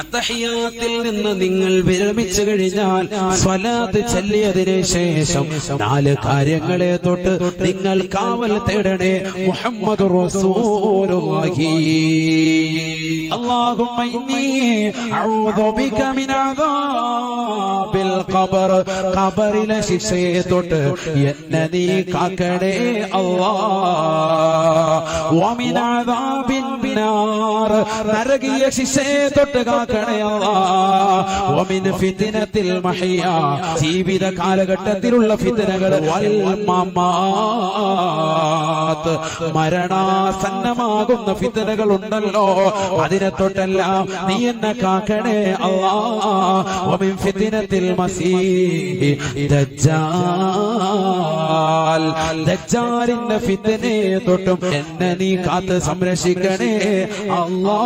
അത്തഹിയാത്തിൽ നിന്ന് നിങ്ങൾ വിരമിച്ചു കഴിഞ്ഞാൽ സ്വലാത്ത് ചൊല്ലിയതിനു ശേഷം നാല് കാര്യങ്ങളെ തൊട്ട് നിങ്ങൾ കാവൽ തേടണേ മുഹമ്മദ് റസൂലുള്ളാഹി. അല്ലാഹുമ്മ ഇന്നി അഊദു ബിക من عذاب القبر قبر لشيشي തൊട്ട് എന്നെ നീ കാക്കണേ അല്ലാഹ്. നരകിയ ശിക്ഷയെ തൊട്ട് കാക്കണയല്ല ഫിത്തിനത്തിൽ മഹിയ. ജീവിത കാലഘട്ടത്തിലുള്ള ഫിത്തിനകൾ വൽ മമാ. ഭാഗത്ത് മരണാസന്നമാകുന്ന ഫിത്തനകൾ ഉണ്ടല്ലോ അതിനെ തൊട്ടെല്ലാം നീ എന്നെ കാക്കണേ അള്ളാമിൻ ഫിത്തിനത്തിൽ ദജ്ജാലിന്റെ ഫിത്തനെ തൊട്ടും എന്നെ നീ കാത്ത് സംരക്ഷിക്കണേ അല്ലാ.